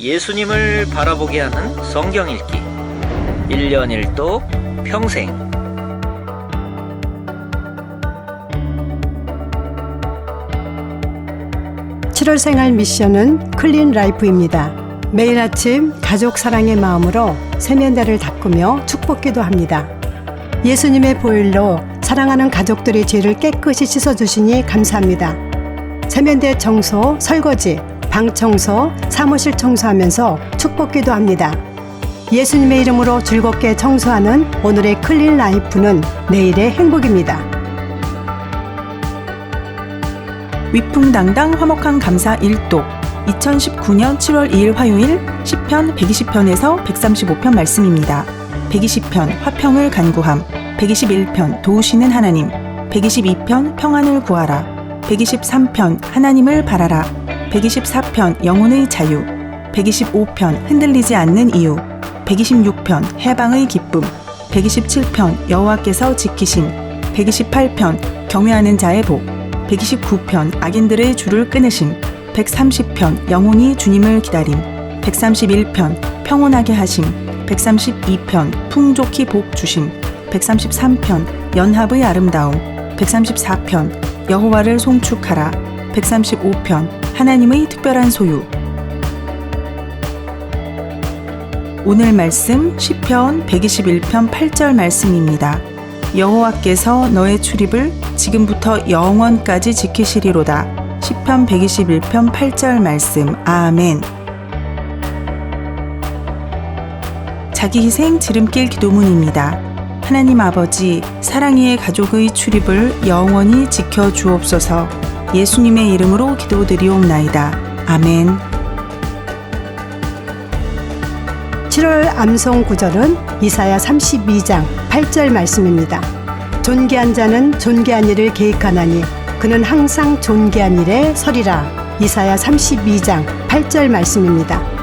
예수님을 바라보게 하는 성경 읽기 1년 1도 평생 7월 생활 미션은 클린 라이프입니다. 매일 아침 가족 사랑의 마음으로 세면대를 닦으며 축복기도 합니다. 예수님의 보혈로 사랑하는 가족들의 죄를 깨끗이 씻어주시니 감사합니다. 세면대 청소, 설거지, 방 청소, 사무실 청소하면서 축복기도 합니다. 예수님의 이름으로 즐겁게 청소하는 오늘의 클린 라이프는 내일의 행복입니다. 위풍당당 화목한 감사 1독 2019년 7월 2일 화요일 10편 120편에서 135편 말씀입니다. 120편 화평을 간구함 121편 도우시는 하나님 122편 평안을 구하라 123편 하나님을 바라라 124편 영혼의 자유 125편 흔들리지 않는 이유 126편 해방의 기쁨 127편 여호와께서 지키심 128편 경외하는 자의 복 129편 악인들의 줄을 끊으심 130편 영혼이 주님을 기다림 131편 평온하게 하심 132편 풍족히 복 주심 133편 연합의 아름다움 134편 여호와를 송축하라 135편 하나님의 특별한 소유 오늘 말씀 시편 121편 8절 말씀입니다. 여호와께서 너의 출입을 지금부터 영원까지 지키시리로다. 시편 121편 8절 말씀. 아멘. 자기 희생 지름길 기도문입니다. 하나님 아버지, 사랑이의 가족의 출입을 영원히 지켜 주옵소서. 예수님의 이름으로 기도드리옵나이다. 아멘. 7월 암송 구절은 이사야 32장 8절 말씀입니다. 존귀한 자는 존귀한 일을 계획하나니 그는 항상 존귀한 일에 서리라. 이사야 32장 8절 말씀입니다.